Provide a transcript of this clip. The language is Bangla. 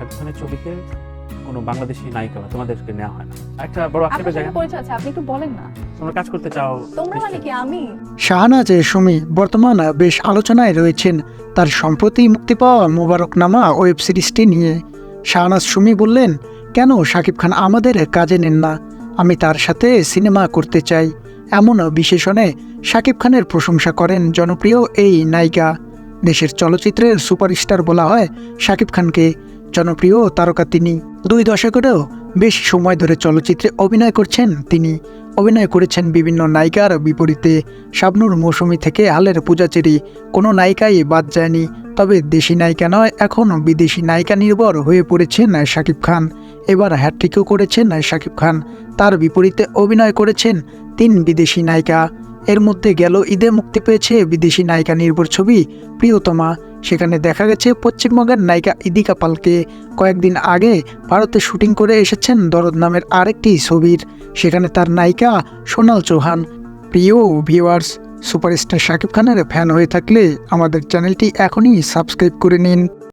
শাকিব খানের ছবিতে কোনো বাংলাদেশি নায়িকা বা তোমাদেরকে নেওয়া হয় না। একটা বড় আক্ষেপের জায়গা। পরিচয় আছে আপনি একটু বলেন না। তোমরা কাজ করতে চাও তোমরা মানে কি আমি? শাহনাজ সুমি বর্তমান বেশ আলোচনায় রয়েছেন। তার সম্প্রতি মুক্তি পাওয়া মোবারকনামা ওয়েব সিরিজটি নিয়ে। শাহনাজ সুমি বললেন কেন শাকিব খান আমাদের কাজে নেন না? আমি তার সাথে সিনেমা করতে চাই। এমন বিশেষণে শাকিব খানের প্রশংসা করেন জনপ্রিয় এই নায়িকা। দেশের চলচ্চিত্রের সুপারস্টার বলা হয় শাকিব খানকে। জনপ্রিয় তারকা তিনি। দুই দশকেরও বেশ সময় ধরে চলচ্চিত্রে অভিনয় করছেন তিনি। অভিনয় করেছেন বিভিন্ন নায়িকার বিপরীতে। শাবনুর মৌসুমী থেকে হালের পূজাচেরি। কোনো নায়িকাই বাদ যায়নি। তবে দেশি নায়িকা নয় এখন বিদেশি নায়িকা নির্ভর হয়ে পড়েছেন শাকিব খান। এবার হ্যাট্রিকও করেছেন শাকিব খান। তার বিপরীতে অভিনয় করেছেন তিন বিদেশি নায়িকা। এর মধ্যে গেল ঈদে মুক্তি পেয়েছে বিদেশি নায়িকা নির্ভর ছবি প্রিয়তমা। সেখানে দেখা গেছে পশ্চিমবঙ্গের নায়িকা ইদিকা পালকে। কয়েকদিন আগে ভারতে শুটিং করে এসেছেন দরদ নামের আরেকটি ছবির। সেখানে তার নায়িকা সোনাল চৌহান। প্রিয় ভিউয়ার্স সুপারস্টার শাকিব খানের ফ্যান হয়ে থাকলে আমাদের চ্যানেলটি এখনই সাবস্ক্রাইব করে নিন।